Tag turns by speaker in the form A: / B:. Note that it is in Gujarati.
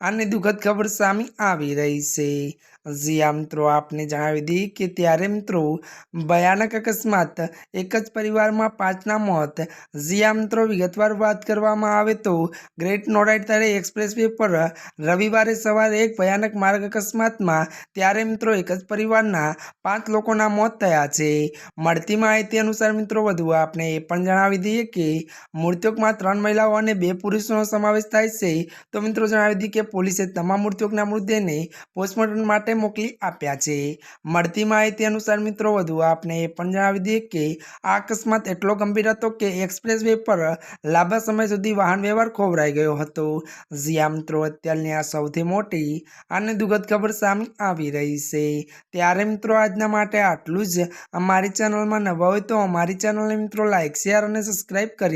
A: અને દુઃખદ ખબર સામે આવી રહી છે. જ્યાં મિત્રો, આપને જણાવી દઈએ કે ત્યારે મિત્રો ભયાનક અકસ્માત, એક જ પરિવારમાં પાંચના મોત. જ્યાં મિત્રો, વિગતવાર વાત કરવામાં આવે તો ગ્રેટ નોરાઇટ તારે એક્સપ્રેસ વે પર રવિવારે સવારે એક ભયાનક માર્ગ અકસ્માતમાં ત્યારે મિત્રો એક જ પરિવારના પાંચ લોકોના મોત થયા છે. મળતી માહિતી અનુસાર મિત્રો, વધુ આપણે એ પણ જણાવી દઈએ કે મૃતકમાં ત્રણ મહિલાઓ અને બે પુરુષોનો સમાવેશ થાય છે. તો મિત્રો, જણાવી દઈએ કે પોલીસે તમામ મૃતકના મૃતદેહને પોસ્ટમોર્ટમ માટે મોકલી આપ્યા છે. મળતી માહિતી અનુસાર મિત્રો, વધુ આપણે એ પણ જણાવી દઈએ કે આ અકસ્માત એટલો ગંભીર હતો કે એક્સપ્રેસ વે પર લાંબા સમય સુધી વાહન વ્યવહાર ખોવરાઈ ગયો હતો. જ્યાં મિત્રો, અત્યારની આ સૌથી મોટી અને દુઃખદ ખબર સામે આવી રહી છે. ત્યારે મિત્રો, આજના માટે આટલું જ. અમારી ચેનલમાં નવા હોય તો અમારી ચેનલને મિત્રો લાઇક શેર અને સબસ્ક્રાઈબ કરી